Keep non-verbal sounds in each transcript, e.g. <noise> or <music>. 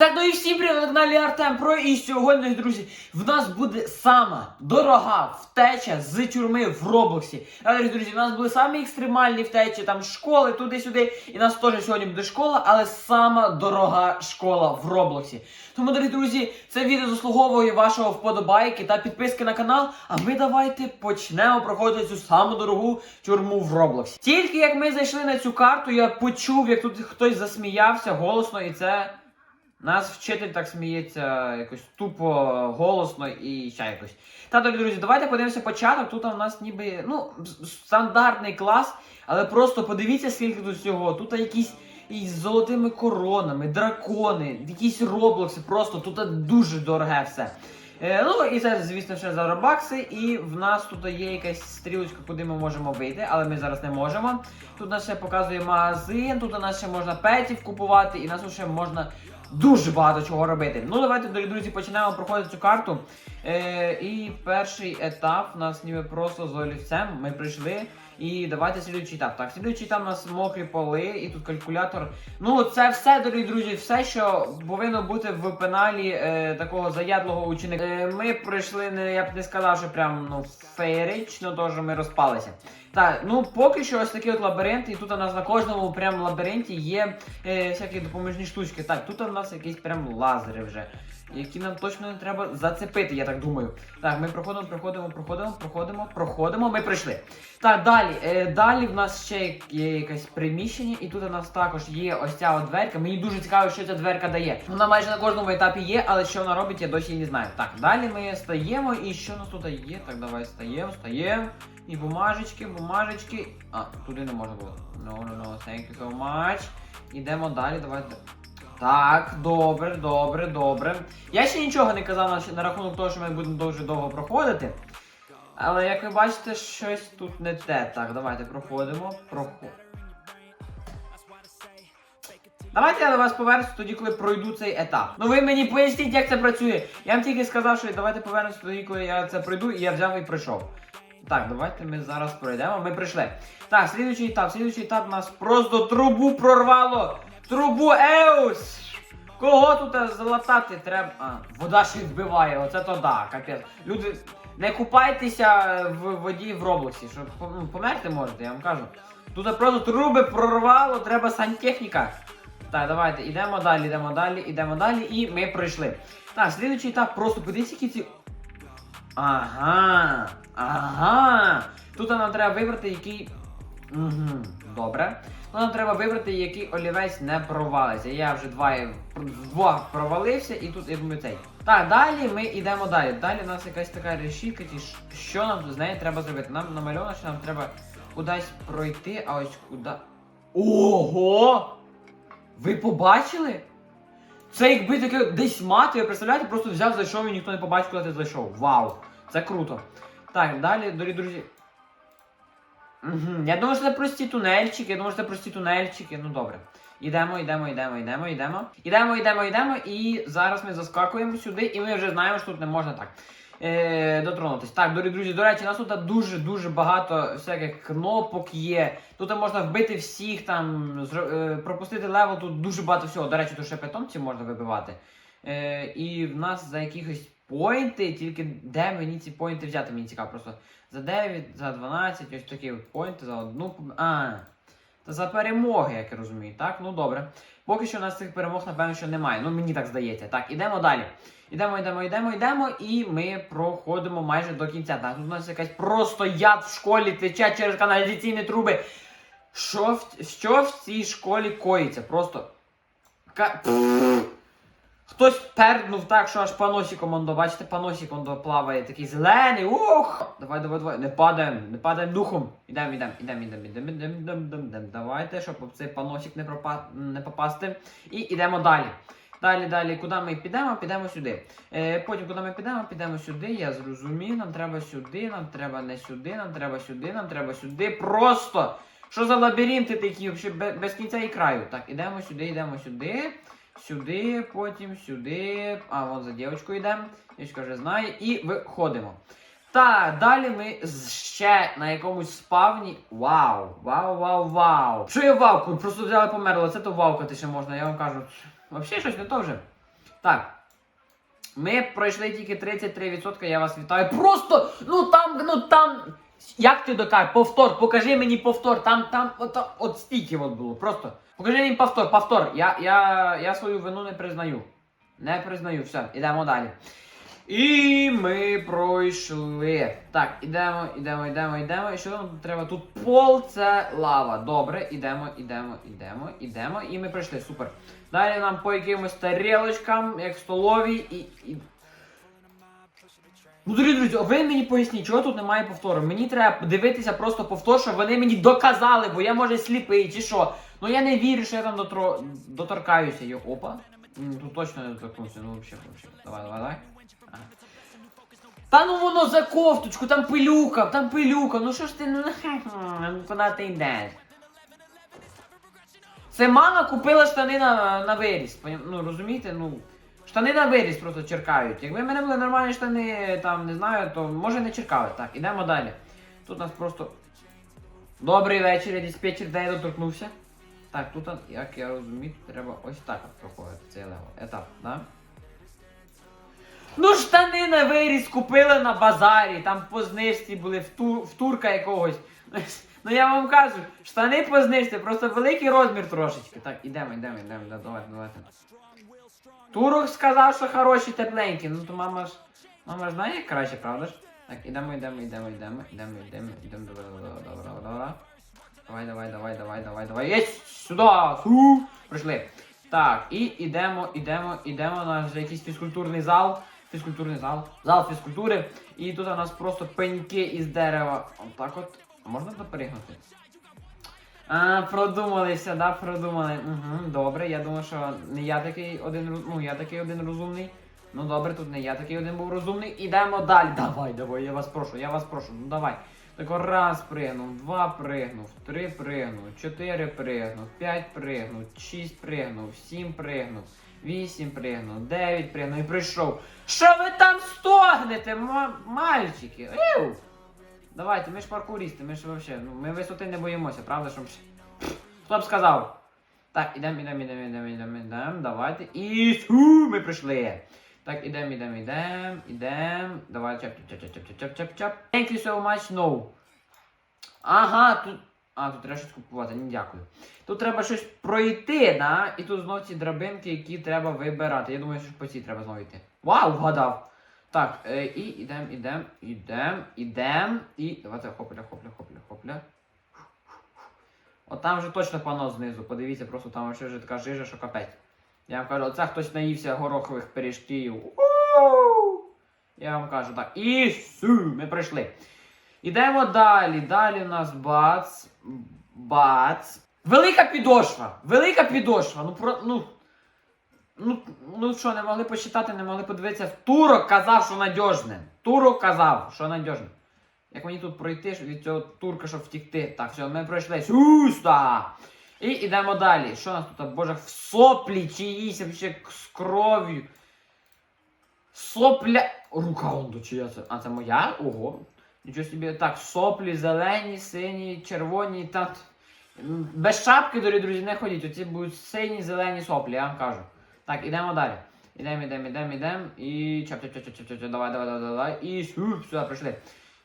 Так, ну і всім привіт, на каналі Артем Про і сьогодні, друзі, в нас буде сама дорога втеча з тюрми в Роблоксі. А, дорогі друзі, в нас були самі екстремальні втечі, там школи, туди-сюди. І у нас теж сьогодні буде школа, але сама дорога школа в Роблоксі. Тому, дорогі друзі, це відео заслуговує вашого вподобайки та підписки на канал. А ми давайте почнемо проходити цю саму дорогу тюрму в Роблоксі. Тільки як ми зайшли на цю карту, я почув, як тут хтось засміявся голосно, і це. Нас вчитель так сміється якось тупо, голосно і ще якось. Та, дорогі друзі, давайте подивимося початок. Тут у нас ніби ну, стандартний клас, але просто подивіться, скільки тут всього. Тут якісь із золотими коронами, дракони, якісь роблокси, просто тут дуже дороге все. Е, ну і це, звісно, ще за робакси. І в нас тут є якась стрілочка, куди ми можемо вийти, але ми зараз не можемо. Тут нас ще показує магазин, тут у нас ще можна петів купувати, і нас ще можна дуже багато чого робити. Ну, давайте, дорогі друзі, починаємо проходити цю карту. Е, і перший етап у нас ніби просто з олівцем. Ми прийшли. І давайте слідуючий етап. Так, слідуючий етап у нас мокрі поли, і тут калькулятор. Ну, це все, дорогі друзі, все, що повинно бути в пеналі е, такого заядлого ученика. Е, ми пройшли, не, я б не сказав, що прям ну, феєрично, то що ми розпалися. Так, ну поки що ось такий от лабіринт, і тут у нас на кожному прям лабіринті є е, всякі допоміжні штучки. Так, тут у нас якісь прям лазери вже, які нам точно не треба зацепити, я так думаю. Так, ми проходимо, проходимо, проходимо, проходимо, проходимо, ми прийшли. Так, далі. Е, далі в нас ще є якесь приміщення, і тут у нас також є ось ця дверка. Мені дуже цікаво, що ця дверка дає. Вона майже на кожному етапі є, але що вона робить, я досі не знаю. Так, далі ми стаємо, і що у нас тут є? Так, давай стаємо, стаємо. І бумажечки, бумажечки. А, туди не можна було. No, no, no, thank you so much. Ідемо далі, давайте. Так, добре, добре, добре. Я ще нічого не казав на, на рахунок того, що ми будемо дуже довго проходити. Але як ви бачите, щось тут не те. Так, давайте проходимо. Проходимо. Давайте я до вас повернуся тоді, коли пройду цей етап. Ну ви мені поясніть, як це працює. Я вам тільки сказав, що давайте повернуся тоді, коли я це пройду, і я взяв і прийшов. Так, давайте ми зараз пройдемо. Ми прийшли. Так, слідуючий етап. Слідуючий етап нас просто трубу прорвало. Трубу Еус! Кого тут залатати треба? А, вода ще вбиває, оце то да, капець. Люди, не купайтеся в воді в Роблоксі, що ну, померти можете, я вам кажу. Тут просто труби прорвало, треба сантехніка. Так, давайте, йдемо далі, йдемо далі, йдемо далі, і ми пройшли. Так, слідуючий етап, просто подивіться, які ці. Ага, ага. Тут нам треба вибрати, який. Угу, добре. Тут нам треба вибрати, який олівець не провалиться. Я вже два вдвох провалився, і тут думаю цей. Так, далі ми йдемо далі. Далі у нас якась така решітка, що нам з нею треба зробити. Нам намальовано, що нам треба кудись пройти, а ось куди. Ого! Ви побачили? Це якби таке десь мати, ви представляєте, просто взяв, зайшов і ніхто не побачив, куди ти зайшов. Вау! Це круто. Так, далі, дорогі друзі. Угу. Я думаю, що це прості тунельчики, я думаю, що це прості тунельчики. Ну добре. Йдемо, йдемо, йдемо, йдемо, йдемо. Йдемо, йдемо, йдемо. І зараз ми заскакуємо сюди, і ми вже знаємо, що тут не можна так. Е, дотронутись. Так, дорогі друзі, до речі, у нас тут дуже-дуже багато всяких кнопок є. Тут можна вбити всіх, там, е, пропустити левел, тут дуже багато всього. До речі, тут ще питомців можна вибивати. Е, і в нас за якихось поінти, тільки де мені ці поінти взяти, мені цікаво просто. За 9, за 12, ось такі от поінти, за одну. А. Та за перемоги, як я розумію, так? Ну добре. Поки що у нас цих перемог, напевно, що немає. Ну мені так здається. Так, ідемо далі. Ідемо, йдемо, йдемо, йдемо, і ми проходимо майже до кінця. Так, тут у нас якась просто яд в школі тече через каналізаційні труби. Що в, що в цій школі коїться? Просто. Ка... Хтось перднув так, що аж паносіком ондо, бачите, паносік ондо плаває, такий зелений. Ух! Давай, давай, давай. Не падаємо, не падаємо духом. Ідемо, ідемо, ідемо, ідемо, ідемо, ідемо, ідемо, ідемо, ідемо. Давайте, щоб об цей паносік не, пропа... не попасти. І йдемо далі. Далі, далі, куди ми підемо? Підемо сюди. Е, потім, куди ми підемо? Підемо сюди. Я зрозумів. Нам треба сюди, нам треба не сюди, нам треба сюди, нам треба сюди. Просто! Що за лабіринти такі, взагалі без кінця і краю. Так, ідемо сюди, йдемо сюди. Сюди, потім сюди. А, вон за дівчинкою йдемо. Дівчинка вже знає. І виходимо. Так, далі ми ще на якомусь спавні. Вау! Вау, вау, вау! Що я вавку? Просто взяли померли. Це то вавкати ще можна, я вам кажу. Взагалі щось не то вже. Так. Ми пройшли тільки 33%, я вас вітаю. Просто, ну там, ну там. Як ти докай? Повтор, покажи мені повтор. Там, там, от, от стільки от було. Просто. Покажи мені повтор, повтор. Я, я, я свою вину не признаю. Не признаю, все, ідемо далі. І ми пройшли. Так, ідемо, ідемо, ідемо, ідемо. І що нам треба? Тут пол це лава. Добре, ідемо, ідемо, ідемо, ідемо. І ми пройшли, супер. Далі нам по якимось тарілочкам, як в столовій, і. і... Ну, дорогі друзі, ви мені поясніть, чого тут немає повтору. Мені треба дивитися просто повтор, щоб вони мені доказали, бо я може сліпий чи що. Ну я не вірю, що я там дотро... доторкаюся. Йо, опа. Тут точно не доторкнувся, ну взагалі, взагалі. Давай, давай, давай. Ага. Та ну воно за кофточку, там пилюка, там пилюка, ну що ж ти, ну ну, куди ти йдеш? Це мама купила штани на, на виріс, ну розумієте, ну. Штани на виріс просто черкають. Якби в мене були нормальні штани, там, не знаю, то може не черкали. Так, ідемо далі. Тут нас просто. Добрий вечір, я диспетчер, де я доторкнувся. Так, тут, як я розумію, треба ось так от проходити цей левел. Етап, да? Ну, штани на виріс купили на базарі, там по знижці були в, ту, в турка якогось. <laughs> Ну я вам кажу, штани по знижці, просто великий розмір трошечки. Так, ідемо, ідемо, да, давайте, давайте. Турок сказав, що хороші, тепленькі. Ну то мама ж. Мама ж знає як краще, правда ж? Так, ідемо, йдемо, йдемо, йдемо, йдемо, йдемо, йдемо, добре, добре, добре, добре. Давай, давай, давай, давай, давай, давай. Єсть! Сюди! Су! Прийшли. Так, і ідемо. У нас вже якийсь фізкультурний зал. Фізкультурний зал. Зал фізкультури. І тут у нас просто пеньки із дерева. Отак от. А можна допригнути? А, продумалися, да, продумали. Угу, добре, я думаю, що не я такий один ну, я такий один розумний. Ну добре, тут не я такий один був розумний. Ідемо далі. Давай, давай, я вас прошу, я вас прошу, ну давай. Так раз пригнув, два пригнув, три пригнув, чотири пригнув, п'ять пригнув, шість пригнув, сім пригнув, вісім пригнув, дев'ять пригнув і прийшов. Що ви там стогнете, ма- мальчики? Ев! Давайте, ми ж паркуристи, ми ж вообще, ну, ми висоти не боїмося, правда, щоб. Хто б сказав? Так, ідемо, ідемо, ідемо, ідемо, ідемо, ідемо, давайте. І ми прийшли. Так, ідемо, ідемо, ідемо, ідемо. Давай, чап, чап, чап, чап. Thank you so much, no. Ага, тут. А, тут треба щось купувати, ні, дякую. Тут треба щось пройти, да? І тут знов ці драбинки, які треба вибирати. Я думаю, що по цій треба знову йти. Вау, вгадав! Так, е, і ідем, ідем, ідем, ідем. І. Давайте хопля, хопля, хопля, хопля. От там вже точно пано знизу. Подивіться, просто там ще вже така жижа, що капець. Я вам кажу, оце хтось наївся горохових пиріжків. Я вам кажу так. І су, ми прийшли. Ідемо далі. Далі у нас бац. Бац. Велика підошва. Велика підошва. Ну про. Ну. Ну, ну що, не могли почитати, не могли подивитися. Турок казав, що надіжне. Турок казав, що надіжне. Як мені тут пройти від цього турка, щоб втікти. Так, все, ми пройшли. Сюста! І йдемо далі. Що у нас тут? Боже, в соплі чиїсь, вообще з кров'ю. Сопля. Рука он до чия це. А це моя? Ого. Нічого собі. Так, соплі, зелені, сині, червоні, так. М, Без шапки, дорогі друзі, не ходіть. Оці будуть сині, зелені соплі, я вам кажу. Так, ідемо далі. Ідемо, ідемо, ідемо, ідемо. І чап, чап, чап, чап, чап, чап, давай, давай, давай, давай. І сюп, сюди, прийшли.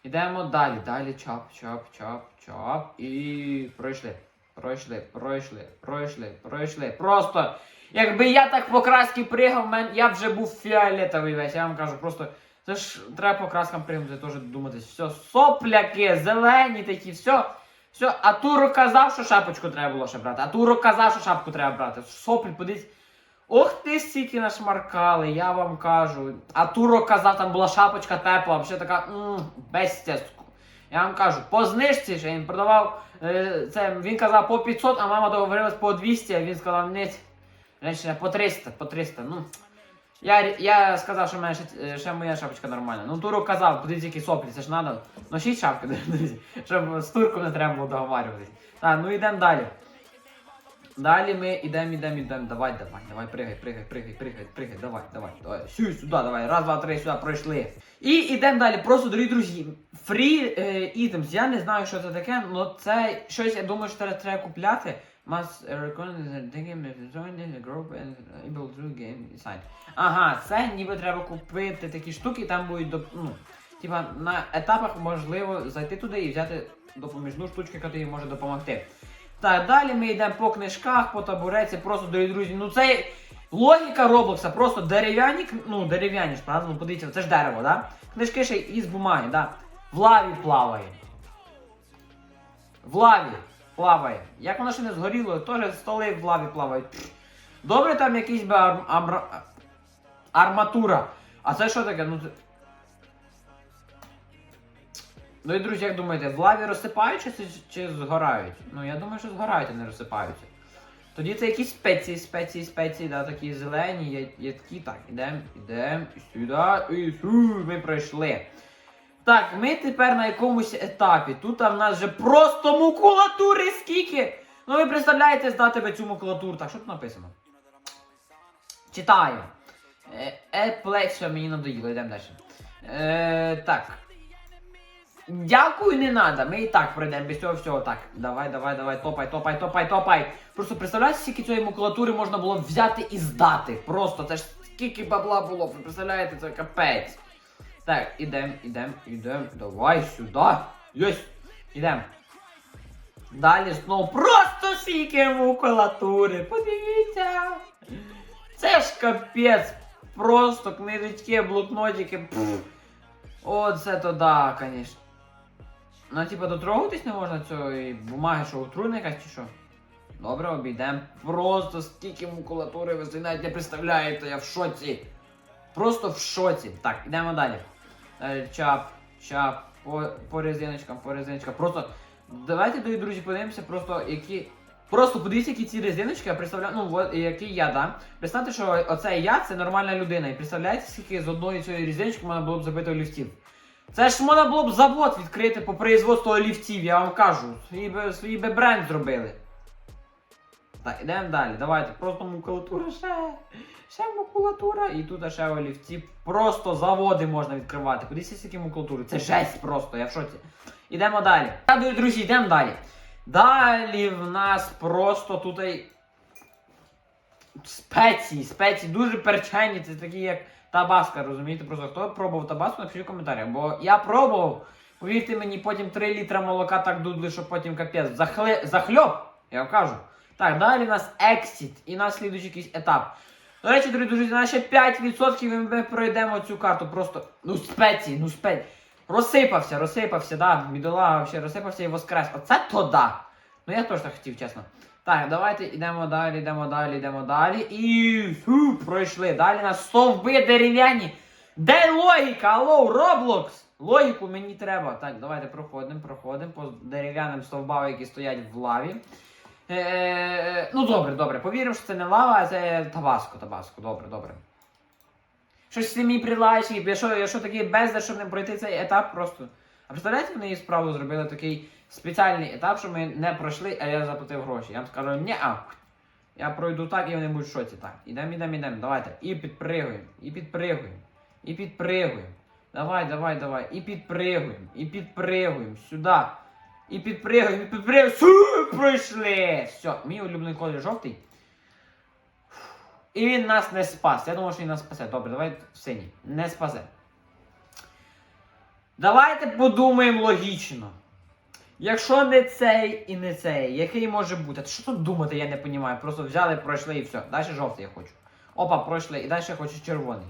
Ідемо далі. Далі чап, чап, чап, чап. І пройшли. Пройшли, пройшли, пройшли, пройшли. Просто, якби я так по краски пригав, я б вже був фіолетовий весь. Я вам кажу, просто це ж треба по краскам пригнути, теж думатись. Все, сопляки, зелені такі, все. Все, а Турок казав, що шапочку треба було ще брати. А Турок казав, що шапку треба брати. Соплі, подивіться. Ох ти стільки нашмаркали, я вам кажу. А Турок казав, там була шапочка тепла, взагалі така мм, безстя. Я вам кажу, по знижці ще він продавав. е, Це, він казав по 500, а мама договорилась по 200, а він сказав, ні, по 300, по 300. Ну, я, я сказав, що мене ще, ще моя шапочка нормальна. Ну, туру казав, подивіться, які соплі, це ж треба. Носіть шапки, <laughs> щоб з турком не треба було договарюватися. Так, ну йдемо далі. Далі ми йдемо, йдемо, йдемо. Давай, давай, давай, пригай, пригай, пригай, пригай, пригай, давай, давай. давай. Сюди, сюди, давай. Раз, два, три, сюди пройшли. І йдемо далі. Просто, дорогі друзі, free е, items. Я не знаю, що це таке, але це щось, я думаю, що треба, треба купляти. Must record the game if join the group and able to game inside. Ага, це ніби треба купити такі штуки, там будуть доп... ну, типа на етапах можливо зайти туди і взяти допоміжну штучку, яка тобі може допомогти. Так, далі ми йдемо по книжках, по табуреці, просто дорогі друзі. Ну це логіка Роблокса, просто дерев'яні, ну дерев'яні ж, правда? Ну подивіться, це ж дерево, да? Книжки ще із бумаги, да? В лаві плаває. В лаві плаває. Як воно ще не згоріло, теж столи в лаві плавають. Добре там якийсь би ар... амра- арматура. А це що таке? Ну Ну і друзі, як думаєте, в лаві розсипаються чи, згорають? Ну я думаю, що згорають, а не розсипаються. Тоді це якісь спеції, спеції, спеції, да, такі зелені, такі. Так, ідемо, ідемо, і сюди, і сюди, ми пройшли. Так, ми тепер на якомусь етапі. Тут в нас вже просто макулатури скільки. Ну ви представляєте здати ви цю макулатуру. Так, що тут написано? Читаю. Е, плече мені надоїло, йдемо далі. Е, так. Дякую, не надо. Ми і так пройдемо без цього всього. Так, давай, давай, давай, топай, топай, топай, топай. Просто представляєте, скільки цієї макулатури можна було взяти і здати. Просто це ж скільки бабла було. Ви представляєте, це капець. Так, ідем, ідем, ідем. Давай сюди. Єсть. Ідем. Далі знову просто скільки макулатури. Подивіться. Це ж капець. Просто книжечки, блокнотики. Пф. Оце то да, конечно. Ну, типа, дотрогатись не можна цієї бумаги, що отруйна якась чи що? Добре, обійдемо. Просто скільки макулатури ви навіть не представляєте, я в шоці. Просто в шоці. Так, йдемо далі. Далі чап, чап, по, по резиночкам, по резиночкам. Просто давайте, друзі, подивимося, просто які. Просто подивіться, які ці резиночки, я представляю, ну, от, який я, да? Представте, що оце я це нормальна людина. І представляєте, скільки з одної цієї резиночки можна було б забити ліфтів. Це ж можна було б завод відкрити по производству ліфтів, я вам кажу. Свій би, свій би бренд зробили. Так, ідемо далі. Давайте. Просто макулатура ще. Ще макулатура. І тут ще олівці. Просто заводи можна відкривати. Подивіться, скільки макулатури. Це жесть просто, я в шоці. Ідемо далі. Так, друзі, йдемо далі. Далі в нас просто тут спеції, спеції, дуже перчені, це такі як табаска, розумієте? Просто хто пробував табаску, напишіть в коментарях. Бо я пробував, повірте мені, потім 3 літра молока так дудли, що потім капець. Захле... Захльоп, я вам кажу. Так, далі у нас exit і на слідуючий якийсь етап. До речі, дорогі друзі, на ще 5% і ми пройдемо цю карту. Просто, ну спеції, ну спеції. Розсипався, розсипався, да, бідолага вообще розсипався і воскрес. Оце то да. Ну я теж так хотів, чесно. Так, давайте йдемо далі, йдемо далі, йдемо далі. І фу, пройшли. Далі у нас стовби дерев'яні. Де логіка? Алло, Роблокс! Логіку мені треба. Так, давайте проходимо, проходимо по дерев'яним стовбам, які стоять в лаві. Е, ну добре, добре. Повіримо, що це не лава, а це табаско, табаско. Добре, добре. Щось мій прилайчик, я що, я такий бездар, щоб не пройти цей етап просто. А представляєте, вони справу зробили такий спеціальний етап, що ми не пройшли, а я заплатив гроші. Я вам скажу, ні а Я пройду так і вони будуть в шоці. Так, ідемо, ідемо, ідемо. Давайте. І підпригуємо, і підпригуємо, і підпригуємо. Давай, давай, давай. І підпригуємо, і підпригуємо. Сюди. І підпригуємо, і підпригуємо. Су, пройшли. Все, мій улюблений колір жовтий. І він нас не спас. Я думаю, що він нас спасе. Добре, давай в синій. Не спасе. Давайте подумаємо логічно. Якщо не цей і не цей, який може бути? Що тут думати, я не розумію. Просто взяли, пройшли і все. Далі жовтий я хочу. Опа, пройшли. І далі я хочу червоний.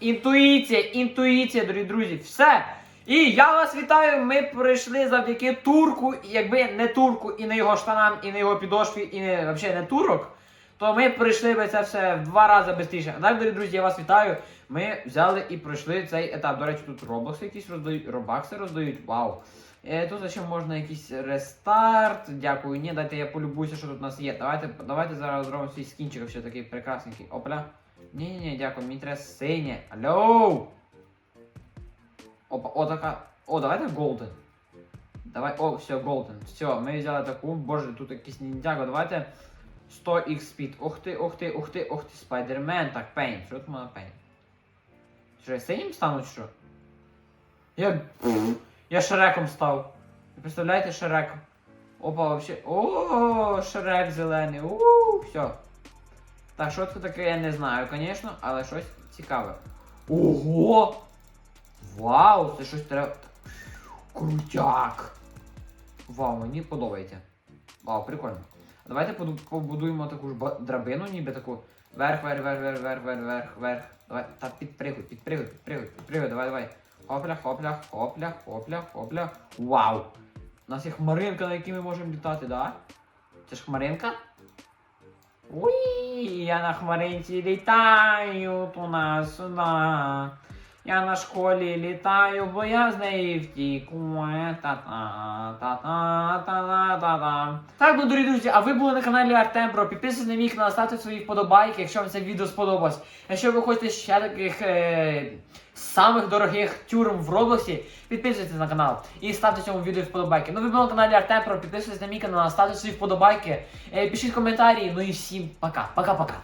Інтуїція, інтуїція, дорогі друзі, все. І я вас вітаю. Ми пройшли завдяки турку. Якби не турку, і не його штанам, і не його підошві, і не взагалі не турок, то ми пройшли би це все в два рази швидше. А так, дорогі друзі, я вас вітаю. Ми взяли і пройшли цей етап. До речі, тут робокси якісь роздають, робакси роздають. Вау. Е, тут ще можна якийсь рестарт. Дякую. Ні, дайте я полюбуюся, що тут у нас є. Давайте, давайте зараз зробимо свій скінчик ще такий прекрасненький. Опля. Ні, ні, ні, дякую, мені треба синє. Алло! Опа, о, така. О, давайте голден. Давай, о, все, голден. Все, ми взяли таку. Боже, тут якийсь ніндзяго. Давайте 100 x speed. Ох ти, ох ти, ох ти, ох ти, спайдермен. Так, пейн. Що тут можна пейн? Що, я синім стану, чи що? Я. Я шреком став. Ви представляєте шреком? Опа, вообще. О, Шрек зелений. У, все. Так, що це таке, я не знаю, звісно, але щось цікаве. Ого! Вау, це щось треба. Крутяк! Вау, мені подобається. Вау, прикольно. Давайте побудуємо таку ж драбину, ніби таку. Вверх, вверх, вверх, вверх, вверх, вверх, вверх, вверх. Давай, та підпригуй, підпригуй, підпригуй, підпригуй, давай, давай. Хопля, хопля, хопля, хопля, хопля. Вау! У нас є хмаринка, на якій ми можемо літати, да? Це ж хмаринка? Уй, я на хмаринці літаю туди-сюди. Я на школі літаю, бо я з неї втіку. Е, Та-та, та-та, та-та-та-та. Так, ну, дорогі друзі, а ви були на каналі Артем Про. Підписуйтесь на мій канал, ставте свої вподобайки, якщо вам це відео сподобалось. Якщо ви хочете ще таких е, самих дорогих тюрм в Роблоксі, підписуйтесь на канал і ставте цьому відео вподобайки. Ну, ви були на каналі Артем Про, підписуйтесь на мій канал, ставте свої вподобайки, е, пишіть коментарі, ну і всім пока. Пока-пока.